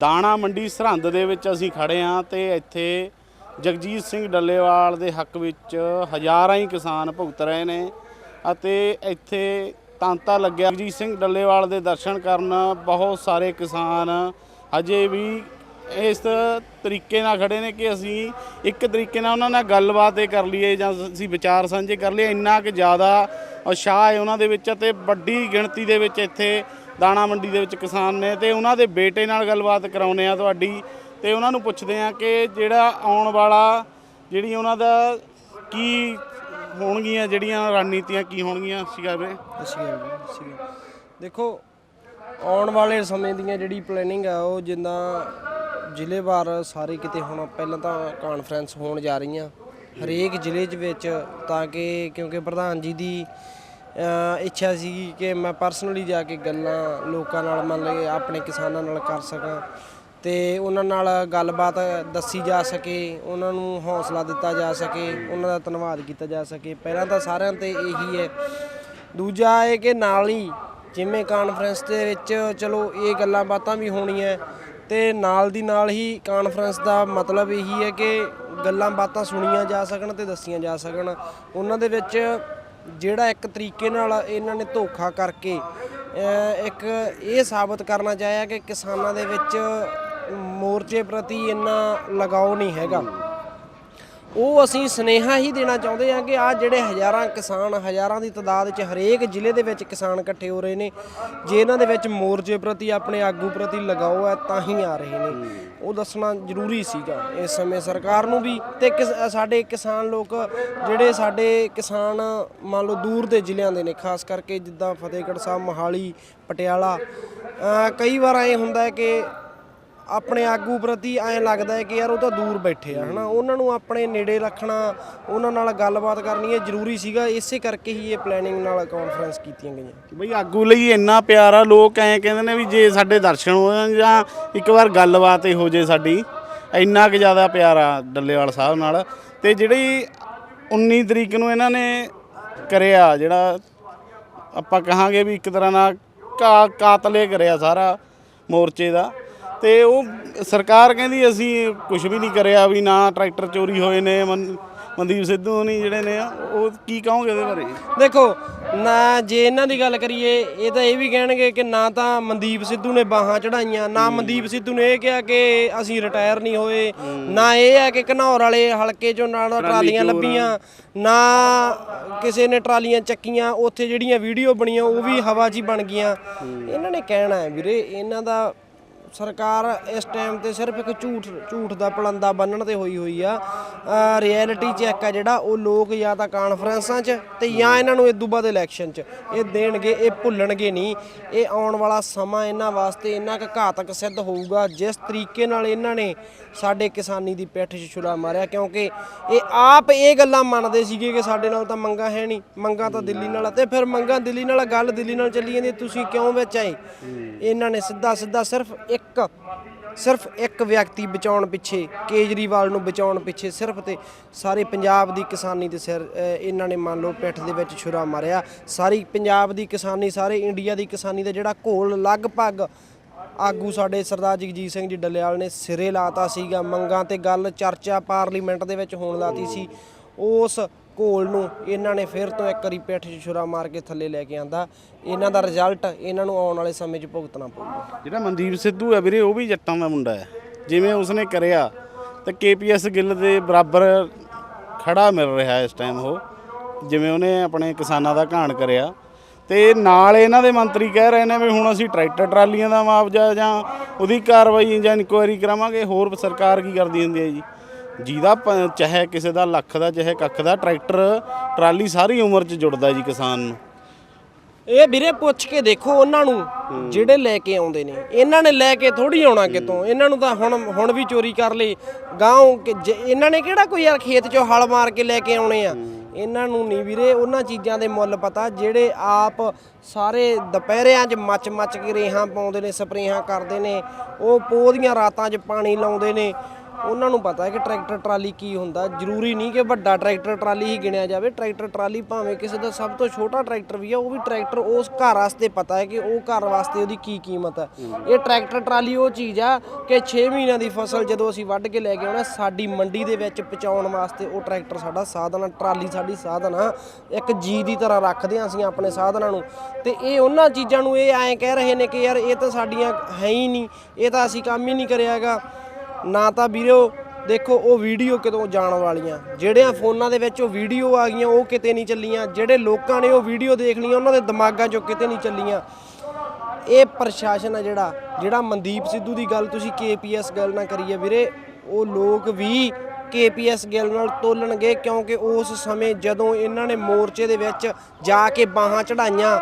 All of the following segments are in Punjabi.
ਦਾਣਾ ਮੰਡੀ ਸਰਹੰਦ ਦੇ ਵਿੱਚ ਅਸੀਂ ਖੜੇ ਹਾਂ ਤੇ ਇੱਥੇ ਜਗਜੀਤ ਸਿੰਘ ਡੱਲੇਵਾਲ ਦੇ ਹੱਕ ਵਿੱਚ ਹਜ਼ਾਰਾਂ ਹੀ ਕਿਸਾਨ ਭੁਗਤ ਰਹੇ ਨੇ ਅਤੇ ਇੱਥੇ ਤਾਂਤਾ ਲੱਗਿਆ। ਜਗਜੀਤ ਸਿੰਘ ਡੱਲੇਵਾਲ ਦੇ ਦਰਸ਼ਨ ਕਰਨ ਬਹੁਤ ਸਾਰੇ ਕਿਸਾਨ ਹਜੇ ਵੀ ਇਸ ਤਰੀਕੇ ਨਾਲ ਖੜੇ ਨੇ ਕਿ ਅਸੀਂ ਇੱਕ ਤਰੀਕੇ ਨਾਲ ਉਹਨਾਂ ਨਾਲ ਗੱਲਬਾਤ ਇਹ ਕਰ ਲਈਏ ਜਾਂ ਅਸੀਂ ਵਿਚਾਰ ਸਾਂਝੇ ਕਰ ਲਈਏ। ਇੰਨਾ ਕਿ ਜ਼ਿਆਦਾ ਉਤਸ਼ਾਹ ਹੈ ਉਹਨਾਂ ਦੇ ਵਿੱਚ ਅਤੇ ਵੱਡੀ ਗਿਣਤੀ ਦੇ ਵਿੱਚ ਇੱਥੇ ਦਾਣਾ ਮੰਡੀ ਦੇ ਵਿੱਚ ਕਿਸਾਨ ਨੇ ਤੇ ਉਹਨਾਂ ਦੇ ਬੇਟੇ ਨਾਲ ਗੱਲਬਾਤ ਕਰਾਉਨੇ ਆ ਤੁਹਾਡੀ ਤੇ ਉਹਨਾਂ ਨੂੰ ਪੁੱਛਦੇ ਆ ਕਿ ਜਿਹੜਾ ਆਉਣ ਵਾਲਾ ਜਿਹੜੀ ਉਹਨਾਂ ਦਾ ਕੀ ਹੋਣਗੀਆਂ ਜਿਹੜੀਆਂ ਰਣਨੀਤੀਆਂ ਕੀ ਹੋਣਗੀਆਂ? ਸੀਗਾ ਵੀਰੇ। ਅੱਛੀ ਗੱਲ ਦੇਖੋ, ਆਉਣ ਵਾਲੇ ਸਮੇਂ ਦੀਆਂ ਜਿਹੜੀ ਪਲੈਨਿੰਗ ਆ, ਉਹ ਜਿੱਦਾਂ ਜ਼ਿਲ੍ਹੇਵਾਰ ਸਾਰੇ ਕਿਤੇ ਹੁਣ ਪਹਿਲਾਂ ਤਾਂ ਕਾਨਫਰੰਸ ਹੋਣ ਜਾ ਰਹੀਆਂ। ਹਰੇਕ ਜ਼ਿਲ੍ਹੇ 'ਚ ਵਿੱਚ ਤਾਂ ਕਿ ਕਿਉਂਕਿ ਪ੍ਰਧਾਨ ਜੀ ਦੀ ਇੱਛਾ ਸੀ ਕਿ ਮੈਂ ਪਰਸਨਲੀ ਜਾ ਕੇ ਗੱਲਾਂ ਲੋਕਾਂ ਨਾਲ ਮੰਨ ਲਏ ਆਪਣੇ ਕਿਸਾਨਾਂ ਨਾਲ ਕਰ ਸਕਾਂ ਤੇ ਉਹਨਾਂ ਨਾਲ ਗੱਲਬਾਤ ਦੱਸੀ ਜਾ ਸਕੇ, ਉਹਨਾਂ ਨੂੰ ਹੌਸਲਾ ਦਿੱਤਾ ਜਾ ਸਕੇ, ਉਹਨਾਂ ਦਾ ਧੰਨਵਾਦ ਕੀਤਾ ਜਾ ਸਕੇ। ਪਹਿਲਾਂ ਤਾਂ ਸਾਰਿਆਂ ਤੇ ਇਹੀ ਹੈ। ਦੂਜਾ ਇਹ ਕਿ ਨਾਲ ਹੀ ਜਿਵੇਂ ਕਾਨਫਰੰਸ ਦੇ ਵਿੱਚ ਚਲੋ ਇਹ ਗੱਲਾਂ ਬਾਤਾਂ ਵੀ ਹੋਣੀਆਂ ਤੇ ਨਾਲ ਦੀ ਨਾਲ ਹੀ ਕਾਨਫਰੰਸ ਦਾ ਮਤਲਬ ਇਹੀ ਹੈ ਕਿ ਗੱਲਾਂ ਬਾਤਾਂ ਸੁਣੀਆਂ ਜਾ ਸਕਣ ਤੇ ਦੱਸੀਆਂ ਜਾ ਸਕਣ। ਉਹਨਾਂ ਦੇ ਵਿੱਚ ਜਿਹੜਾ ਇੱਕ ਤਰੀਕੇ ਨਾਲ ਇਹਨਾਂ ਨੇ ਧੋਖਾ ਕਰਕੇ ਇੱਕ ਇਹ ਸਾਬਤ ਕਰਨਾ ਚਾਹਿਆ ਕਿ ਕਿਸਾਨਾਂ ਦੇ ਵਿੱਚ ਮੋਰਚੇ ਪ੍ਰਤੀ ਇੰਨਾ ਲਗਾਓ ਨਹੀਂ ਹੈਗਾ। ਉਹ ਅਸੀਂ ਸਨੇਹਾ ਹੀ ਦੇਣਾ ਚਾਹੁੰਦੇ ਹਾਂ ਕਿ ਆ ਜਿਹੜੇ ਹਜ਼ਾਰਾਂ ਕਿਸਾਨ, ਹਜ਼ਾਰਾਂ ਦੀ ਤਾਦਾਦ 'ਚ ਹਰੇਕ ਜ਼ਿਲ੍ਹੇ ਦੇ ਵਿੱਚ ਕਿਸਾਨ ਇਕੱਠੇ ਹੋ ਰਹੇ ਨੇ, ਜੇ ਇਹਨਾਂ ਦੇ ਵਿੱਚ ਮੋਰਚੇ ਪ੍ਰਤੀ, ਆਪਣੇ ਆਗੂ ਪ੍ਰਤੀ ਲਗਾਓ ਹੈ, ਤਾਂ ਹੀ ਆ ਰਹੇ ਨੇ। ਉਹ ਦੱਸਣਾ ਜ਼ਰੂਰੀ ਸੀਗਾ ਇਸ ਸਮੇਂ ਸਰਕਾਰ ਨੂੰ ਵੀ ਤੇ ਕਿਸ- ਸਾਡੇ ਕਿਸਾਨ ਲੋਕ, ਜਿਹੜੇ ਸਾਡੇ ਕਿਸਾਨ ਮੰਨ ਲਓ ਦੂਰ ਦੇ ਜ਼ਿਲ੍ਹਿਆਂ ਦੇ ਨੇ, ਖਾਸ ਕਰਕੇ ਜਿੱਦਾਂ ਫਤਿਹਗੜ੍ਹ ਸਾਹਿਬ, ਮੋਹਾਲੀ, ਪਟਿਆਲਾ ਕਈ ਵਾਰ ਐ ਹੁੰਦਾ ਹੈ ਕਿ ਆਪਣੇ ਆਗੂ ਪ੍ਰਤੀ ਐਂ ਲੱਗਦਾ ਹੈ ਕਿ ਯਾਰ ਉਹ ਤਾਂ ਦੂਰ ਬੈਠੇ ਆ, ਹਨਾ? ਉਹਨਾਂ ਨੂੰ ਆਪਣੇ ਨੇੜੇ ਰੱਖਣਾ, ਉਹਨਾਂ ਨਾਲ ਗੱਲਬਾਤ ਕਰਨੀ ਇਹ ਜ਼ਰੂਰੀ ਸੀਗਾ। ਇਸੇ ਕਰਕੇ ਹੀ ਇਹ ਪਲੈਨਿੰਗ ਨਾਲ ਕਾਨਫਰੰਸ ਕੀਤੀਆਂ ਗਈਆਂ। ਕਿ ਬਈ ਆਗੂ ਲਈ ਇੰਨਾ ਪਿਆਰ ਆ ਲੋਕ ਐਂ ਕਹਿੰਦੇ ਨੇ ਵੀ ਜੇ ਸਾਡੇ ਦਰਸ਼ਨ ਹੋ ਜਾਣ ਜਾਂ ਇੱਕ ਵਾਰ ਗੱਲਬਾਤ ਹੀ ਹੋ ਜੇ ਸਾਡੀ, ਇੰਨਾ ਕਿ ਜ਼ਿਆਦਾ ਪਿਆਰ ਆ ਡੱਲੇਵਾਲ ਸਾਹਿਬ ਨਾਲ। ਤੇ ਜਿਹੜੀ 19 ਤਰੀਕ ਨੂੰ ਇਹਨਾਂ ਨੇ ਕਰਿਆ, ਜਿਹੜਾ ਆਪਾਂ ਕਹਾਂਗੇ ਵੀ ਇੱਕ ਤਰ੍ਹਾਂ ਨਾਲ ਕਾ ਕਾਤਲੇ ਕਰਿਆ ਸਾਰਾ ਮੋਰਚੇ ਦਾ ਤੇ ਉਹ ਸਰਕਾਰ ਕਹਿੰਦੀ ਅਸੀਂ ਕੁਝ ਵੀ ਨਹੀਂ ਕਰਿਆ ਵੀ ਨਾ ਟਰੈਕਟਰ ਚੋਰੀ ਹੋਏ ਨੇ ਮਨ- ਮਨਦੀਪ ਸਿੱਧੂ ਨਹੀਂ ਜਿਹੜੇ ਨੇ ਉਹ ਕੀ ਕਹੋਗੇ ਉਹਦੇ ਬਾਰੇ? ਦੇਖੋ ਨਾ ਜੇ ਇਹਨਾਂ ਦੀ ਗੱਲ ਕਰੀਏ ਇਹ ਤਾਂ ਇਹ ਵੀ ਕਹਿਣਗੇ ਕਿ ਨਾ ਤਾਂ ਮਨਦੀਪ ਸਿੱਧੂ ਨੇ ਬਾਹਾਂ ਚੜਾਈਆਂ ਨਾ ਮਨਦੀਪ ਸਿੱਧੂ ਨੇ ਇਹ ਕਿਹਾ ਕਿ ਅਸੀਂ ਰਿਟਾਇਰ ਨਹੀਂ ਹੋਏ ਨਾ ਇਹ ਹੈ ਕਿ ਘਨੌਰ ਵਾਲੇ ਹਲਕੇ ਚੋਂ ਨਾ ਨਾ ਟਰਾਲੀਆਂ ਲੱਭੀਆਂ ਨਾ ਕਿਸੇ ਨੇ ਟਰਾਲੀਆਂ ਚੱਕੀਆਂ ਉੱਥੇ ਜਿਹੜੀਆਂ ਵੀਡੀਓ ਬਣੀਆਂ ਉਹ ਵੀ ਹਵਾ 'ਚ ਹੀ ਬਣ ਗਈਆਂ। ਇਹਨਾਂ ਨੇ ਕਹਿਣਾ ਹੈ ਵੀਰੇ ਇਹਨਾਂ ਦਾ ਸਰਕਾਰ ਇਸ ਟਾਈਮ ਤੇ ਸਿਰਫ ਇੱਕ ਝੂਠ ਝੂਠ ਦਾ ਪਲੰਦਾ ਬੰਨਣ ਤੇ ਹੋਈ ਹੋਈ ਆ। ਰਿਐਲਿਟੀ ਚੈੱਕ ਆ ਜਿਹੜਾ ਉਹ ਲੋਕ ਜਾਂ ਤਾਂ ਕਾਨਫਰੰਸਾਂ 'ਚ ਤੇ ਜਾਂ ਇਹਨਾਂ ਨੂੰ ਇਦੋਂ ਬਾਅਦ ਇਲੈਕਸ਼ਨ 'ਚ। ਇਹ ਦੇਣਗੇ ਇਹ ਭੁੱਲਣਗੇ ਨਹੀਂ। ਇਹ ਆਉਣ ਵਾਲਾ ਸਮਾਂ ਇਹਨਾਂ ਵਾਸਤੇ ਇੰਨਾ ਕੁ ਘਾਤਕ ਸਿੱਧ ਹੋਊਗਾ ਜਿਸ ਤਰੀਕੇ ਨਾਲ ਇਹਨਾਂ ਨੇ ਸਾਡੇ ਕਿਸਾਨੀ ਦੀ ਪਿੱਠ 'ਚ ਛੁਰਾ ਮਾਰਿਆ। ਕਿਉਂਕਿ ਇਹ ਆਪ ਇਹ ਗੱਲਾਂ ਮੰਨਦੇ ਸੀਗੇ ਕਿ ਸਾਡੇ ਨਾਲ ਤਾਂ ਮੰਗਾ ਹੈ ਨਹੀਂ। ਮੰਗਾ ਤਾਂ ਦਿੱਲੀ ਨਾਲ ਤੇ ਫਿਰ ਮੰਗਾ ਦਿੱਲੀ ਨਾਲ ਗੱਲ ਦਿੱਲੀ ਨਾਲ ਚੱਲੀ ਜਾਂਦੀ ਤੁਸੀਂ ਕਿਉਂ ਵਿੱਚ ਆਏ? ਇਹਨਾਂ ਨੇ ਸਿੱਧਾ ਸਿੱਧਾ ਸਿਰਫ ਇੱਕ ਸਿਰਫ ਇੱਕ ਵਿਅਕਤੀ ਬਚਾਉਣ ਪਿੱਛੇ ਕੇਜਰੀਵਾਲ ਨੂੰ ਬਚਾਉਣ ਪਿੱਛੇ ਸਿਰਫ ਤੇ ਸਾਰੇ ਪੰਜਾਬ ਦੀ ਕਿਸਾਨੀ ਦੇ ਸਿਰ ਅਹ, ਇਹਨਾਂ ਨੇ ਮੰਨ ਲਓ ਪਿੱਠ ਦੇ ਵਿੱਚ ਛੁਰਾ ਮਾਰਿਆ। ਸਾਰੀ ਪੰਜਾਬ ਦੀ ਕਿਸਾਨੀ ਸਾਰੇ ਇੰਡੀਆ ਦੀ ਕਿਸਾਨੀ ਦਾ ਜਿਹੜਾ ਘੋਲ ਲਗਭਗ ਆਗੂ ਸਾਡੇ ਸਰਦਾਰ ਜਗਜੀਤ ਸਿੰਘ ਜੀ ਡੱਲੇਵਾਲ ਨੇ ਸਿਰੇ ਲਾਤਾ ਸੀਗਾ। ਮੰਗਾਂ ਤੇ ਗੱਲ ਚਰਚਾ ਪਾਰਲੀਮੈਂਟ ਦੇ ਵਿੱਚ ਹੋਣ ਲਾਤੀ ਸੀ। ਉਸ ਘੋਲ ਨੂੰ ਇਹਨਾਂ ਨੇ ਫਿਰ ਤੋਂ ਇੱਕ ਵਾਰੀ ਪਿੱਠ 'ਚ ਛੁਰਾ ਮਾਰ ਕੇ ਥੱਲੇ ਲੈ ਕੇ ਆਂਦਾ। ਇਹਨਾਂ ਦਾ ਰਿਜ਼ਲਟ ਇਹਨਾਂ ਨੂੰ ਆਉਣ ਵਾਲੇ ਸਮੇਂ 'ਚ ਭੁਗਤਣਾ ਪਊਗਾ। ਜਿਹੜਾ ਮਨਦੀਪ ਸਿੱਧੂ ਹੈ ਵੀਰੇ, ਉਹ ਵੀ ਜੱਟਾਂ ਦਾ ਮੁੰਡਾ ਹੈ। ਜਿਵੇਂ ਉਸਨੇ ਕਰਿਆ, ਤੇ ਕੇਪੀਐਸ ਗਿੱਲ ਦੇ ਬਰਾਬਰ ਖੜਾ ਮਿਲ ਰਿਹਾ ਇਸ ਟਾਈਮ ਉਹ। ਜਿਵੇਂ ਉਹਨੇ ਆਪਣੇ ਕਿਸਾਨਾਂ ਦਾ ਘਾਣ ਕਰਿਆ। ਤੇ ਨਾਲ ਇਹਨਾਂ ਦੇ ਮੰਤਰੀ ਕਹਿ ਰਹੇ ਨੇ ਵੀ ਹੁਣ ਅਸੀਂ ਟਰੈਕਟਰ ਟਰਾਲੀਆਂ ਦਾ ਮੁਆਵਜ਼ਾ ਜਾਂ ਉਹਦੀ ਕਾਰਵਾਈ ਜਾਂ ਇਨਕੁਆਇਰੀ ਕਰਾਵਾਂਗੇ, ਹੋਰ ਸਰਕਾਰ ਕੀ ਕਰਦੀ ਹੁੰਦੀ ਹੈ ਜੀ? ਜਿਹਦਾ ਪ- ਚਾਹੇ ਕਿਸੇ ਦਾ ਲੱਖ ਦਾ ਚਾਹੇ ਕੱਖ ਦਾ ਟਰੈਕਟਰ ਟਰਾਲੀ ਸਾਰੀ ਉਮਰ 'ਚ ਜੁੜਦਾ ਜੀ ਕਿਸਾਨ ਨੂੰ। ਇਹ ਵੀਰੇ ਪੁੱਛ ਕੇ ਦੇਖੋ ਉਹਨਾਂ ਨੂੰ ਜਿਹੜੇ ਲੈ ਕੇ ਆਉਂਦੇ ਨੇ। ਇਹਨਾਂ ਨੇ ਲੈ ਕੇ ਥੋੜੀ ਆਉਣਾ ਕਿਤੋਂ? ਇਹਨਾਂ ਨੂੰ ਤਾਂ ਹੁਣ ਹੁਣ ਵੀ ਚੋਰੀ ਕਰ ਲਈ। ਗਾਉਂ ਕਿ ਜ- ਇਹਨਾਂ ਨੇ ਕਿਹੜਾ ਕੋਈ ਯਾਰ ਖੇਤ 'ਚੋਂ ਹਲ ਮਾਰ ਕੇ ਲੈ ਕੇ ਆਉਣੇ ਆ? ਇਹਨਾਂ ਨੂੰ ਨਹੀਂ ਵੀਰੇ ਉਹਨਾਂ ਚੀਜ਼ਾਂ ਦੇ ਮੁੱਲ ਪਤਾ ਜਿਹੜੇ ਆਪ ਸਾਰੇ ਦੁਪਹਿਰਿਆਂ 'ਚ ਮੱਚ ਮੱਚ ਕੇ ਰੇਹਾਂ ਪਾਉਂਦੇ ਨੇ ਸਪਰੇਹਾਂ ਕਰਦੇ ਨੇ ਉਹ ਪੋਹ ਦੀਆਂ ਰਾਤਾਂ 'ਚ ਪਾਣੀ ਲਾਉਂਦੇ ਨੇ। ਉਹਨਾਂ ਨੂੰ ਪਤਾ ਹੈ ਕਿ ਟਰੈਕਟਰ ਟਰਾਲੀ ਕੀ ਹੁੰਦਾ। ਜ਼ਰੂਰੀ ਨਹੀਂ ਕਿ ਵੱਡਾ ਟਰੈਕਟਰ ਟਰਾਲੀ ਹੀ ਗਿਣਿਆ ਜਾਵੇ। ਟਰੈਕਟਰ ਟਰਾਲੀ ਭਾਵੇਂ ਕਿਸੇ ਦਾ ਸਭ ਤੋਂ ਛੋਟਾ ਟਰੈਕਟਰ ਵੀ ਆ, ਉਹ ਵੀ ਟਰੈਕਟਰ ਉਸ ਘਰ ਵਾਸਤੇ ਪਤਾ ਹੈ ਕਿ ਉਹ ਘਰ ਵਾਸਤੇ ਉਹਦੀ ਕੀ ਕੀਮਤ ਹੈ। ਇਹ ਟਰੈਕਟਰ ਟਰਾਲੀ ਉਹ ਚੀਜ਼ ਆ ਕਿ 6 ਮਹੀਨਿਆਂ ਦੀ ਫਸਲ ਜਦੋਂ ਅਸੀਂ ਵੱਢ ਕੇ ਲੈ ਕੇ ਆਉਣਾ, ਸਾਡੀ ਮੰਡੀ ਦੇ ਵਿੱਚ ਪਹੁੰਚਾਉਣ ਵਾਸਤੇ ਉਹ ਟਰੈਕਟਰ ਸਾਡਾ ਸਾਧਨ ਆ, ਟਰਾਲੀ ਸਾਡੀ ਸਾਧਨ ਆ। ਇੱਕ ਜੀ ਦੀ ਤਰ੍ਹਾਂ ਰੱਖਦੇ ਹਾਂ ਅਸੀਂ ਆਪਣੇ ਸਾਧਨਾਂ ਨੂੰ। ਤੇ ਇਹ ਉਹਨਾਂ ਚੀਜ਼ਾਂ ਨੂੰ ਇਹ ਐਂ ਕਹਿ ਰਹੇ ਨੇ ਕਿ ਯਾਰ ਇਹ ਤਾਂ ਸਾਡੀਆਂ ਹੈ ਹੀ ਨਹੀਂ, ਇਹ ਤਾਂ ਅਸੀਂ ਕੰਮ ਹੀ ਨਹੀਂ ਕਰਿਆ ਹੈਗਾ। ਨਾ ਤਾਂ ਵੀਰੋ, ਦੇਖੋ, ਉਹ ਵੀਡੀਓ ਕਿਤੋਂ ਜਾਣ ਵਾਲੀਆਂ। ਜਿਹੜਿਆਂ ਫੋਨਾਂ ਦੇ ਵਿੱਚ ਉਹ ਵੀਡੀਓ ਆ ਗਈਆਂ, ਉਹ ਕਿਤੇ ਨਹੀਂ ਚੱਲੀਆਂ। ਜਿਹੜੇ ਲੋਕਾਂ ਨੇ ਉਹ ਵੀਡੀਓ ਦੇਖ ਲਈਆਂ, ਉਹਨਾਂ ਦੇ ਦਿਮਾਗਾਂ 'ਚੋਂ ਕਿਤੇ ਨਹੀਂ ਚੱਲੀਆਂ। ਇਹ ਪ੍ਰਸ਼ਾਸਨ ਆ ਜਿਹੜਾ ਜਿਹੜਾ ਮਨਦੀਪ ਸਿੱਧੂ ਦੀ ਗੱਲ ਤੁਸੀਂ ਕੇਪੀਐਸ ਗੱਲ ਨਾ ਕਰੀਏ ਵੀਰੇ, ਉਹ ਲੋਕ ਵੀ ਕੇਪੀਐਸ ਗਿੱਲ ਨਾਲ ਤੋਲਣਗੇ, ਕਿਉਂਕਿ ਉਸ ਸਮੇਂ ਜਦੋਂ ਇਹਨਾਂ ਨੇ ਮੋਰਚੇ ਦੇ ਵਿੱਚ ਜਾ ਕੇ ਬਾਹਾਂ ਚੜਾਈਆਂ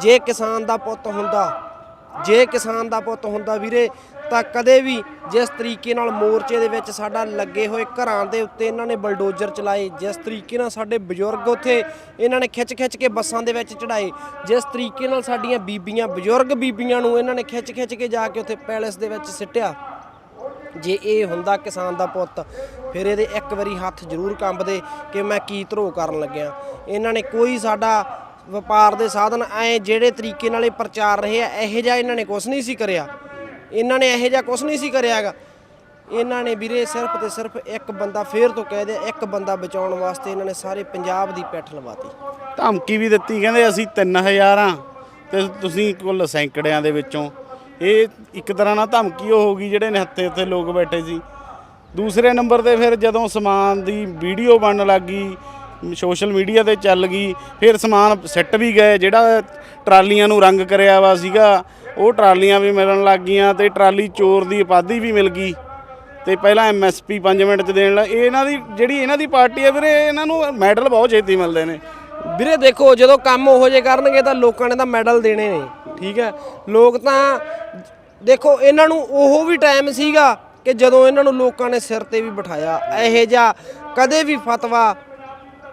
ਜੇ ਕਿਸਾਨ ਦਾ ਪੁੱਤ ਹੁੰਦਾ, ਜੇ ਕਿਸਾਨ ਦਾ ਪੁੱਤ ਹੁੰਦਾ ਵੀਰੇ ਤਾਂ ਕਦੇ ਵੀ ਜਿਸ ਤਰੀਕੇ ਨਾਲ ਮੋਰਚੇ ਦੇ ਵਿੱਚ ਸਾਡਾ ਲੱਗੇ ਹੋਏ ਘਰਾਂ ਦੇ ਉੱਤੇ ਇਹਨਾਂ ਨੇ ਬਲਡੋਜ਼ਰ ਚਲਾਏ, ਜਿਸ ਤਰੀਕੇ ਨਾਲ ਸਾਡੇ ਬਜ਼ੁਰਗ ਉੱਥੇ ਇਹਨਾਂ ਨੇ ਖਿੱਚ-ਖਿੱਚ ਕੇ ਬੱਸਾਂ ਦੇ ਵਿੱਚ ਚੜਾਏ ਜਿਸ ਤਰੀਕੇ ਨਾਲ ਸਾਡੀਆਂ ਬੀਬੀਆਂ, ਬਜ਼ੁਰਗ ਬੀਬੀਆਂ ਨੂੰ ਇਹਨਾਂ ਨੇ ਖਿੱਚ-ਖਿੱਚ ਕੇ ਜਾ ਕੇ ਉੱਥੇ ਪੈਲੇਸ ਦੇ ਵਿੱਚ ਸਿੱਟਿਆ। ਜੇ ਇਹ ਹੁੰਦਾ ਕਿਸਾਨ ਦਾ ਪੁੱਤ, ਫਿਰ ਇਹਦੇ ਇੱਕ ਵਾਰੀ ਹੱਥ ਜ਼ਰੂਰ ਕੰਬਦੇ ਕਿ ਮੈਂ ਕੀ ਧਰੋ ਕਰਨ ਲੱਗਿਆ। ਇਹਨਾਂ ਨੇ ਕੋਈ ਸਾਡਾ ਵਪਾਰ ਦੇ ਸਾਧਨ ਐ ਜਿਹੜੇ ਤਰੀਕੇ ਨਾਲ ਇਹ ਪ੍ਰਚਾਰ ਰਹੇ ਆ, ਇਹੋ ਜਿਹਾ ਇਹਨਾਂ ਨੇ ਕੁਝ ਨਹੀਂ ਸੀ ਕਰਿਆ। ਇਹਨਾਂ ਨੇ ਇਹੋ ਜਿਹਾ ਕੁਝ ਨਹੀਂ ਸੀ ਕਰਿਆਗਾ ਇਹਨਾਂ ਨੇ ਵੀਰੇ ਸਿਰਫ ਤੇ ਸਿਰਫ ਇੱਕ ਬੰਦਾ ਫੇਰ ਤੋਂ ਕਹਿ ਦਿਆ, ਇੱਕ ਬੰਦਾ ਬਚਾਉਣ ਵਾਸਤੇ ਇਹਨਾਂ ਨੇ ਸਾਰੇ ਪੰਜਾਬ ਦੀ ਪਿੱਠ ਲਵਾਤੀ। ਧਮਕੀ ਵੀ ਦਿੱਤੀ, ਕਹਿੰਦੇ ਅਸੀਂ 3000 ਆ ਤੇ ਤੁਸੀਂ ਕੁੱਲ ਸੈਂਕੜਿਆਂ ਦੇ ਵਿੱਚੋਂ। ਇਹ ਇੱਕ ਤਰ੍ਹਾਂ ਨਾਲ ਧਮਕੀ ਉਹ ਹੋ ਗਈ ਜਿਹੜੇ ਨੇ ਹੱਥੇ ਉੱਥੇ ਲੋਕ ਬੈਠੇ ਸੀ। ਦੂਸਰੇ ਨੰਬਰ ਤੇ ਫਿਰ ਜਦੋਂ ਸਮਾਨ ਦੀ ਵੀਡੀਓ ਬਣਨ ਲੱਗ ਗਈ ਸੋਸ਼ਲ ਮੀਡੀਆ ਤੇ ਚੱਲ ਗਈ, ਫਿਰ ਸਮਾਨ ਸਿੱਟ ਵੀ ਗਏ, ਜਿਹੜਾ ਟਰਾਲੀਆਂ ਨੂੰ ਰੰਗ ਕਰਿਆ ਵਾ ਸੀਗਾ, ਉਹ ਟਰਾਲੀਆਂ ਵੀ ਮਿਲਣ ਲੱਗ ਗਈਆਂ ਤੇ ਟਰਾਲੀ ਚੋਰ ਦੀ ਉਪਾਧੀ ਵੀ ਮਿਲ ਗਈ। ਤੇ ਪਹਿਲਾਂ ਐਮਐਸਪੀ 5 ਮਿੰਟ ਚ ਦੇਣ ਲੱਗ ਇਹ ਇਹਨਾਂ ਦੀ ਜਿਹੜੀ ਇਹਨਾਂ ਦੀ ਪਾਰਟੀ ਹੈ ਵੀਰੇ, ਇਹਨਾਂ ਨੂੰ ਮੈਡਲ ਬਹੁਤ ਛੇਤੀ ਮਿਲਦੇ ਨੇ। ਵੀਰੇ ਦੇਖੋ, ਜਦੋਂ ਕੰਮ ਉਹੋ ਜੇ ਕਰਨਗੇ ਤਾਂ ਲੋਕਾਂ ਨੇ ਤਾਂ ਮੈਡਲ ਦੇਣੇ ਨੇ, ਠੀਕ ਹੈ? ਲੋਕ ਤਾਂ, ਦੇਖੋ, ਇਹਨਾਂ ਨੂੰ ਉਹ ਵੀ ਟਾਈਮ ਸੀਗਾ ਕਿ ਜਦੋਂ ਇਹਨਾਂ ਨੂੰ ਲੋਕਾਂ ਨੇ ਸਿਰ ਤੇ ਵੀ ਬਿਠਾਇਆ, ਇਹੋ ਜਿਹਾ ਕਦੇ ਵੀ ਫਤਵਾ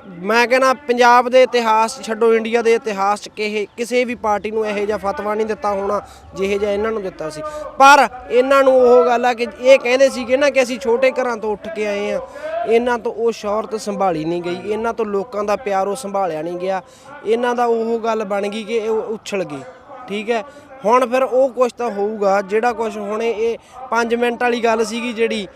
ਮੈਂ ਕਹਿੰਦਾ ਪੰਜਾਬ ਦੇ ਇਤਿਹਾਸ ਛੱਡੋ ਇੰਡੀਆ ਦੇ ਇਤਿਹਾਸ 'ਚ ਕਿਹੇ, ਕਿਸੇ ਵੀ ਪਾਰਟੀ ਨੂੰ ਇਹੋ ਜਿਹਾ ਫਤਵਾ ਨਹੀਂ ਦਿੱਤਾ ਹੋਣਾ, ਜਿਹੇ ਜਿਹਾ ਇਹਨਾਂ ਨੂੰ ਦਿੱਤਾ ਸੀ। ਪਰ ਇਹਨਾਂ ਨੂੰ ਉਹ ਗੱਲ ਆ ਕਿ ਇਹ ਕਹਿੰਦੇ ਸੀਗੇ ਨਾ ਕਿ ਅਸੀਂ ਛੋਟੇ ਘਰਾਂ ਤੋਂ ਉੱਠ ਕੇ ਆਏ ਆ ਇਹਨਾਂ ਤੋਂ ਉਹ ਸ਼ੌਹਰਤ ਸੰਭਾਲੀ ਨਹੀਂ ਗਈ, ਇਹਨਾਂ ਤੋਂ ਲੋਕਾਂ ਦਾ ਪਿਆਰ ਉਹ ਸੰਭਾਲਿਆ ਨਹੀਂ ਗਿਆ। ਇਹਨਾਂ ਦਾ ਉਹ ਗੱਲ ਬਣ ਗਈ ਕਿ ਇਹ ਉਛਲ ਗਏ, ਠੀਕ ਹੈ? ਹੁਣ ਫਿਰ ਉਹ ਕੁਝ ਤਾਂ ਹੋਊਗਾ, ਜਿਹੜਾ ਕੁਝ ਹੁਣੇ ਇਹ 5 ਮਿੰਟ ਵਾਲੀ ਗੱਲ ਸੀਗੀ ਜਿਹੜੀ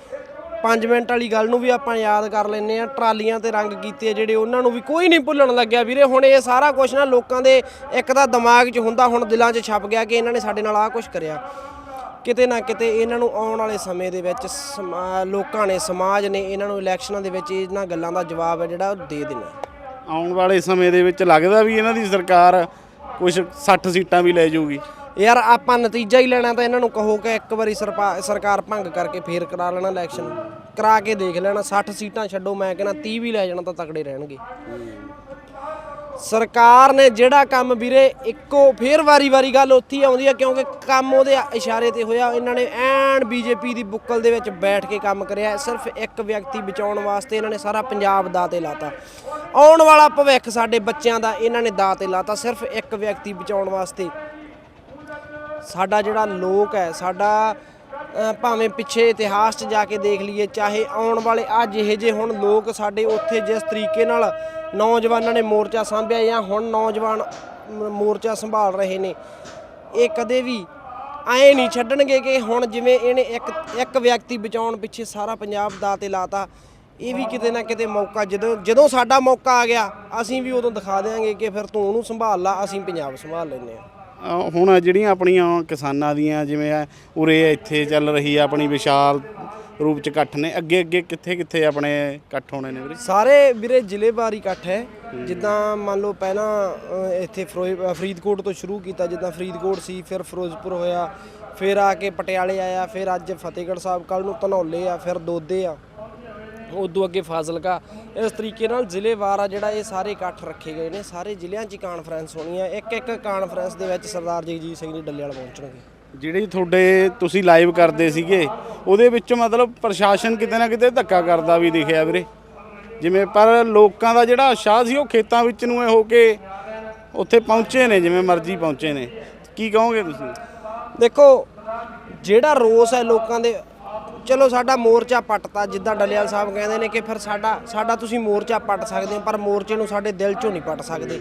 5 ਮਿੰਟ ਵਾਲੀ ਗੱਲ ਨੂੰ ਵੀ ਆਪਾਂ ਯਾਦ ਕਰ ਲੈਨੇ ਆ ਟਰਾਲੀਆਂ ਤੇ ਰੰਗ ਕੀਤੇ ਜਿਹੜੇ ਉਹਨਾਂ ਨੂੰ ਵੀ ਕੋਈ ਨਹੀਂ ਭੁੱਲਣ ਲੱਗਿਆ। ਵੀਰੇ, ਹੁਣ ਇਹ ਸਾਰਾ ਕੁਝ ਨਾ ਲੋਕਾਂ ਦੇ ਇੱਕ ਤਾਂ ਦਿਮਾਗ 'ਚ ਹੁੰਦਾ, ਹੁਣ ਦਿਲਾਂ 'ਚ ਛਪ ਗਿਆ ਕਿ ਇਹਨਾਂ ਨੇ ਸਾਡੇ ਨਾਲ ਆਹ ਕੁਝ ਕਰਿਆ। ਕਿਤੇ ਨਾ ਕਿਤੇ ਇਹਨਾਂ ਨੂੰ ਆਉਣ ਵਾਲੇ ਸਮੇਂ ਦੇ ਵਿੱਚ ਸਮਾ- ਲੋਕਾਂ ਨੇ, ਸਮਾਜ ਨੇ ਇਹਨਾਂ ਨੂੰ ਇਲੈਕਸ਼ਨਾਂ ਦੇ ਵਿੱਚ ਇਹਨਾਂ ਗੱਲਾਂ ਦਾ ਜਵਾਬ ਹੈ ਜਿਹੜਾ ਉਹ ਦੇ ਦੇਣਾ। ਆਉਣ ਵਾਲੇ ਸਮੇਂ ਦੇ ਵਿੱਚ ਲੱਗਦਾ ਵੀ ਇਹਨਾਂ ਦੀ ਸਰਕਾਰ ਕੁਝ 60 ਸੀਟਾਂ ਵੀ ਲੈ ਜਾਊਗੀ। ਯਾਰ ਆਪਾਂ ਨਤੀਜਾ ਹੀ ਲੈਣਾ ਤਾਂ ਇਹਨਾਂ ਨੂੰ ਕਹੋ ਕਿ ਇੱਕ ਵਾਰੀ ਸਰਪਾ- ਸਰਕਾਰ ਭੰਗ ਕਰਕੇ ਫੇਰ ਕਰਾ ਲੈਣਾ ਇਲੈਕਸ਼ਨ ਕਰਾ ਕੇ ਦੇਖ ਲੈਣਾ 60 ਸੀਟਾਂ ਛੱਡੋ, ਮੈਂ ਕਹਿੰਦਾ 30 ਵੀ ਲੈ ਜਾਣਾ ਤਾਂ ਤਕੜੇ ਰਹਿਣਗੇ। ਸਰਕਾਰ ਨੇ ਜਿਹੜਾ ਕੰਮ ਵੀਰੇ ਇੱਕੋ ਫੇਰ ਵਾਰੀ-ਵਾਰੀ ਗੱਲ ਉੱਥੇ ਹੀ ਆਉਂਦੀ ਆ, ਕਿਉਂਕਿ ਕੰਮ ਉਹਦੇ ਇਸ਼ਾਰੇ ਤੇ ਹੋਇਆ, ਇਹਨਾਂ ਨੇ ਐਨ ਬੀਜੇਪੀ ਦੀ ਬੁੱਕਲ ਦੇ ਵਿੱਚ ਬੈਠ ਕੇ ਕੰਮ ਕਰਿਆ, ਸਿਰਫ ਇੱਕ ਵਿਅਕਤੀ ਬਚਾਉਣ ਵਾਸਤੇ ਇਹਨਾਂ ਨੇ ਸਾਰਾ ਪੰਜਾਬ ਦਾ ਤੇ ਲਾਤਾ। ਆਉਣ ਵਾਲਾ ਭਵਿੱਖ ਸਾਡੇ ਬੱਚਿਆਂ ਦਾ ਇਹਨਾਂ ਨੇ ਦਾ ਤੇ ਲਾਤਾ, ਸਿਰਫ ਇੱਕ ਵਿਅਕਤੀ ਬਚਾਉਣ ਵਾਸਤੇ। ਸਾਡਾ ਜਿਹੜਾ ਲੋਕ ਹੈ, ਸਾਡਾ ਭਾਵੇਂ ਪਿੱਛੇ ਇਤਿਹਾਸ 'ਚ ਜਾ ਕੇ ਦੇਖ ਲਈਏ, ਚਾਹੇ ਆਉਣ ਵਾਲੇ ਆ ਜਿਹੇ ਜੇ ਹੁਣ ਲੋਕ ਸਾਡੇ ਉੱਥੇ ਜਿਸ ਤਰੀਕੇ ਨਾਲ ਨੌਜਵਾਨਾਂ ਨੇ ਮੋਰਚਾ ਸੰਭਿਆ ਜਾਂ ਹੁਣ ਨੌਜਵਾਨ ਮੋਰਚਾ ਸੰਭਾਲ ਰਹੇ ਨੇ, ਇਹ ਕਦੇ ਵੀ ਐ ਨਹੀਂ ਛੱਡਣਗੇ ਕਿ ਹੁਣ ਜਿਵੇਂ ਇਹਨੇ ਇੱਕ ਇੱਕ ਵਿਅਕਤੀ ਬਚਾਉਣ ਪਿੱਛੇ ਸਾਰਾ ਪੰਜਾਬ ਦਾ ਤੇ ਲਾਤਾ, ਇਹ ਵੀ ਕਿਤੇ ਨਾ ਕਿਤੇ ਮੌਕਾ ਜਦੋਂ ਜਦੋਂ ਸਾਡਾ ਮੌਕਾ ਆ ਗਿਆ, ਅਸੀਂ ਵੀ ਉਦੋਂ ਦਿਖਾ ਦੇਵਾਂਗੇ ਕਿ ਫਿਰ ਤੂੰ ਉਹਨੂੰ ਸੰਭਾਲ ਲਾ, ਅਸੀਂ ਪੰਜਾਬ ਸੰਭਾਲ ਲੈਂਦੇ ਹਾਂ। ਅਹ ਹੁਣ ਜਿਹੜੀਆਂ ਆਪਣੀਆਂ ਕਿਸਾਨਾਂ ਦੀਆਂ ਜਿਵੇਂ ਆ ਉਰੇ ਇੱਥੇ ਚੱਲ ਰਹੀ ਆ ਆਪਣੀ ਵਿਸ਼ਾਲ ਰੂਪ ਚ ਇਕੱਠ ਨੇ ਅੱਗੇ ਅੱਗੇ ਕਿੱਥੇ ਕਿੱਥੇ ਆਪਣੇ ਇਕੱਠ ਹੋਣੇ ਨੇ ਵੀਰੇ? ਸਾਰੇ ਵੀਰੇ ਜ਼ਿਲ੍ਹੇਵਾਰ ਇਕੱਠ ਹੈ। ਜਿੱਦਾਂ ਮੰਨ ਲਓ ਪਹਿਲਾਂ ਅ, ਇੱਥੇ ਫਿਰੋਜ਼- ਅ, ਫਰੀਦਕੋਟ ਤੋਂ ਸ਼ੁਰੂ ਕੀਤਾ ਜਿੱਦਾਂ ਫਰੀਦਕੋਟ ਸੀ ਫਿਰ ਫਿਰੋਜ਼ਪੁਰ ਹੋਇਆ ਫਿਰ ਆ ਕੇ ਪਟਿਆਲੇ ਆਇਆ ਫਿਰ ਅੱਜ ਫਤਿਹਗੜ੍ਹ ਸਾਹਿਬ ਕੱਲ ਨੂੰ ਧਨੌਲੇ ਆ ਫਿਰ ਦੋਦੇ ਆ। ਉਦੋਂ ਅੱਗੇ ਫਾਜ਼ਿਲਕਾ। ਇਸ ਤਰੀਕੇ ਨਾਲ ਜ਼ਿਲ੍ਹੇਵਾਰ ਆ ਜਿਹੜਾ ਇਹ ਸਾਰੇ ਇਕੱਠ ਰੱਖੇ ਗਏ ਨੇ। ਸਾਰੇ ਜ਼ਿਲ੍ਹਿਆਂ 'ਚ ਹੀ ਕਾਨਫਰੰਸ ਹੋਣੀ ਆ। ਇੱਕ ਇੱਕ ਕਾਨਫਰੰਸ ਦੇ ਵਿੱਚ ਸਰਦਾਰ ਜਗਜੀਤ ਸਿੰਘ ਜੀ ਡੱਲੇਵਾਲ ਪਹੁੰਚਣਗੇ। ਜਿਹੜੀ ਤੁਹਾਡੇ ਤੁਸੀਂ ਲਾਈਵ ਕਰਦੇ ਸੀਗੇ ਉਹਦੇ ਵਿੱਚ ਮਤਲਬ ਪ੍ਰਸ਼ਾਸਨ ਕਿਤੇ ਨਾ ਕਿਤੇ ਧੱਕਾ ਕਰਦਾ ਵੀ ਦਿਖਿਆ ਵੀਰੇ। ਜਿਵੇਂ ਪਰ ਲੋਕਾਂ ਦਾ ਜਿਹੜਾ ਉਤਸ਼ਾਹ ਸੀ ਉਹ ਖੇਤਾਂ ਵਿੱਚ ਨੂੰ ਇਹ ਹੋ ਕੇ ਉੱਥੇ ਪਹੁੰਚੇ ਨੇ ਜਿਵੇਂ ਮਰਜ਼ੀ ਪਹੁੰਚੇ ਨੇ। ਕੀ ਕਹੋਗੇ ਤੁਸੀਂ? ਦੇਖੋ ਜਿਹੜਾ ਰੋਸ ਹੈ ਲੋਕਾਂ ਦੇ ਚਲੋ ਸਾਡਾ ਮੋਰਚਾ ਪੱਟਤਾ, ਜਿੱਦਾਂ ਡੱਲੇਵਾਲ ਸਾਹਿਬ ਕਹਿੰਦੇ ਨੇ ਕਿ ਫਿਰ ਸਾਡਾ ਸਾਡਾ ਤੁਸੀਂ ਮੋਰਚਾ ਪੱਟ ਸਕਦੇ ਹੋ, ਪਰ ਮੋਰਚੇ ਨੂੰ ਸਾਡੇ ਦਿਲ ਚੋਂ ਨਹੀਂ ਪੱਟ ਸਕਦੇ।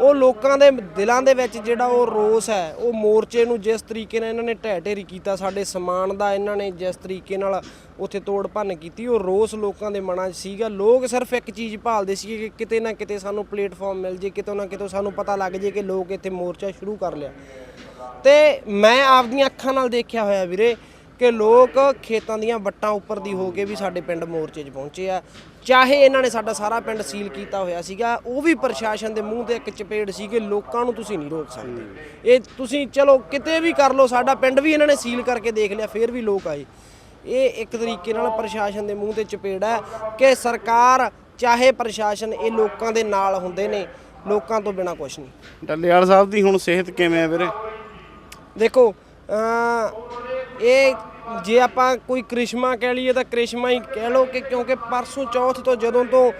ਉਹ ਲੋਕਾਂ ਦੇ ਦਿਲਾਂ ਦੇ ਵਿੱਚ ਜਿਹੜਾ ਉਹ ਰੋਸ ਹੈ, ਉਹ ਮੋਰਚੇ ਨੂੰ ਜਿਸ ਤਰੀਕੇ ਨਾਲ ਇਹਨਾਂ ਨੇ ਢਹਿ ਢੇਰੀ ਕੀਤਾ, ਸਾਡੇ ਸਮਾਨ ਦਾ ਇਹਨਾਂ ਨੇ ਜਿਸ ਤਰੀਕੇ ਨਾਲ ਉੱਥੇ ਤੋੜ ਭੰਨ ਕੀਤੀ, ਉਹ ਰੋਸ ਲੋਕਾਂ ਦੇ ਮਨਾਂ 'ਚ ਸੀਗਾ। ਲੋਕ ਸਿਰਫ ਇੱਕ ਚੀਜ਼ ਭਾਲਦੇ ਸੀਗੇ ਕਿ ਕਿਤੇ ਨਾ ਕਿਤੇ ਸਾਨੂੰ ਪਲੇਟਫਾਰਮ ਮਿਲ ਜੇ, ਕਿਤੋਂ ਨਾ ਕਿਤੋਂ ਸਾਨੂੰ ਪਤਾ ਲੱਗ ਜੇ ਕਿ ਲੋਕ ਇੱਥੇ ਮੋਰਚਾ ਸ਼ੁਰੂ ਕਰ ਲਿਆ। ਤੇ ਮੈਂ ਆਪਦੀਆਂ ਅੱਖਾਂ ਨਾਲ ਦੇਖਿਆ ਹੋਇਆ ਵੀਰੇ ਕਿ ਲੋਕ ਖੇਤਾਂ ਦੀਆਂ ਵੱਟਾਂ ਉੱਪਰ ਦੀ ਹੋ ਕੇ ਵੀ ਸਾਡੇ ਪਿੰਡ ਮੋਰਚੇ 'ਚ ਪਹੁੰਚੇ ਆ। ਚਾਹੇ ਇਹਨਾਂ ਨੇ ਸਾਡਾ ਸਾਰਾ ਪਿੰਡ ਸੀਲ ਕੀਤਾ ਹੋਇਆ ਸੀਗਾ ਉਹ ਵੀ ਪ੍ਰਸ਼ਾਸਨ ਦੇ ਮੂੰਹ ਤੇ ਇੱਕ ਚਪੇੜ ਸੀ ਕਿ ਲੋਕਾਂ ਨੂੰ ਤੁਸੀਂ ਨਹੀਂ ਰੋਕ ਸਕਦੇ। ਇਹ ਤੁਸੀਂ ਚਲੋ ਕਿਤੇ ਵੀ ਕਰ ਲਓ ਸਾਡਾ ਪਿੰਡ ਵੀ ਇਹਨਾਂ ਨੇ ਸੀਲ ਕਰਕੇ ਦੇਖ ਲਿਆ ਫਿਰ ਵੀ ਲੋਕ ਆਏ। ਇਹ ਇੱਕ ਤਰੀਕੇ ਨਾਲ ਪ੍ਰਸ਼ਾਸਨ ਦੇ ਮੂੰਹ ਤੇ ਚਪੇੜ ਹੈ ਕਿ ਸਰਕਾਰ ਚਾਹੇ ਪ੍ਰਸ਼ਾਸਨ ਇਹ ਲੋਕਾਂ ਦੇ ਨਾਲ ਹੁੰਦੇ ਨੇ ਲੋਕਾਂ ਤੋਂ ਬਿਨਾ ਕੁਝ ਨਹੀਂ। ਡੱਲੇਵਾਲ ਸਾਹਿਬ ਦੀ ਹੁਣ ਸਿਹਤ ਕਿਵੇਂ ਹੈ ਵੀਰੇ? ਦੇਖੋ ਇਹ ਜੇ ਆਪਾਂ ਕੋਈ ਕ੍ਰਿਸ਼ਮਾ ਕਹਿ ਲਈਏ ਤਾਂ ਕ੍ਰਿਸ਼ਮਾ ਹੀ ਕਹਿ ਲਓ ਕਿ ਕਿਉਂਕਿ ਪਰਸੋਂ ਚੌਥ ਤੋਂ ਜਦੋਂ ਤੋਂ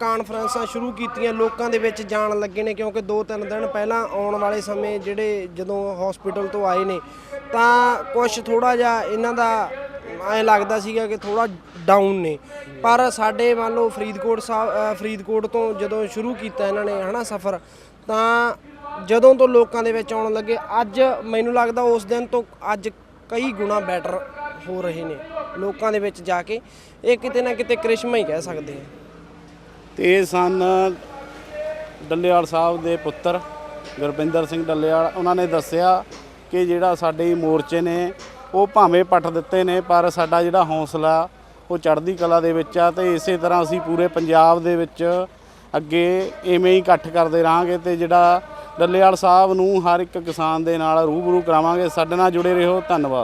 ਕਾਨਫਰੰਸਾਂ ਸ਼ੁਰੂ ਕੀਤੀਆਂ, ਲੋਕਾਂ ਦੇ ਵਿੱਚ ਜਾਣ ਲੱਗੇ ਨੇ ਕਿਉਂਕਿ 2-3 ਦਿਨ ਪਹਿਲਾਂ ਆਉਣ ਵਾਲੇ ਸਮੇਂ ਜਿਹੜੇ ਜਦੋਂ ਹਸਪੀਟਲ ਤੋਂ ਆਏ ਨੇ, ਤਾਂ ਕੁਝ ਥੋੜਾ ਜਿਹਾ ਇਹਨਾਂ ਦਾ ਐਂ ਲੱਗਦਾ ਸੀਗਾ ਕਿ ਥੋੜਾ ਡਾਊਨ ਨੇ। ਪਰ ਸਾਡੇ ਮੰਨ ਲਓ ਫਰੀਦਕੋਟ ਸਾਹਿਬ ਫਰੀਦਕੋਟ ਤੋਂ ਜਦੋਂ ਸ਼ੁਰੂ ਕੀਤਾ ਇਹਨਾਂ ਨੇ ਹਨਾ ਸਫ਼ਰ, ਤਾਂ ਜਦੋਂ ਤੋਂ ਲੋਕਾਂ ਦੇ ਵਿੱਚ ਆਉਣ ਲੱਗੇ, ਅੱਜ ਮੈਨੂੰ ਲੱਗਦਾ ਉਸ ਦਿਨ ਤੋਂ ਅੱਜ ਕਈ ਗੁਣਾ ਬੈਟਰ ਹੋ ਰਹੇ ਨੇ ਲੋਕਾਂ ਦੇ ਵਿੱਚ ਜਾ ਕੇ। ਇਹ ਕਿਤੇ ਨਾ ਕਿਤੇ ਕ੍ਰਿਸ਼ਮਾ ਹੀ ਕਹਿ ਸਕਦੇ ਆ। ਤੇ ਸਨ ਡੱਲੇਵਾਲ ਸਾਹਿਬ ਦੇ ਪੁੱਤਰ ਗੁਰਪਿੰਦਰ ਸਿੰਘ ਡੱਲੇਵਾਲ। ਉਹਨਾਂ ਨੇ ਦੱਸਿਆ ਕਿ ਜਿਹੜਾ ਸਾਡੇ ਮੋਰਚੇ ਨੇ, ਉਹ ਭਾਵੇਂ ਪੱਟ ਦਿੱਤੇ ਨੇ, ਪਰ ਸਾਡਾ ਜਿਹੜਾ ਹੌਸਲਾ, ਉਹ ਚੜ੍ਹਦੀ ਕਲਾ ਦੇ ਵਿੱਚ ਆ ਤੇ ਇਸੇ ਤਰ੍ਹਾਂ ਅਸੀਂ ਪੂਰੇ ਪੰਜਾਬ ਦੇ ਵਿੱਚ ਅੱਗੇ ਐਵੇਂ ਹੀ ਇਕੱਠ ਕਰਦੇ ਰਹਾਂਗੇ ਤੇ ਜਿਹੜਾ ਡੱਲੇਵਾਲ ਸਾਹਿਬ ਨੂੰ ਹਰ ਇੱਕ ਕਿਸਾਨ ਦੇ ਨਾਲ ਰੂਬਰੂ ਕਰਾਵਾਂਗੇ। ਸਾਡੇ ਨਾਲ ਜੁੜੇ ਰਹੋ। ਧੰਨਵਾਦ।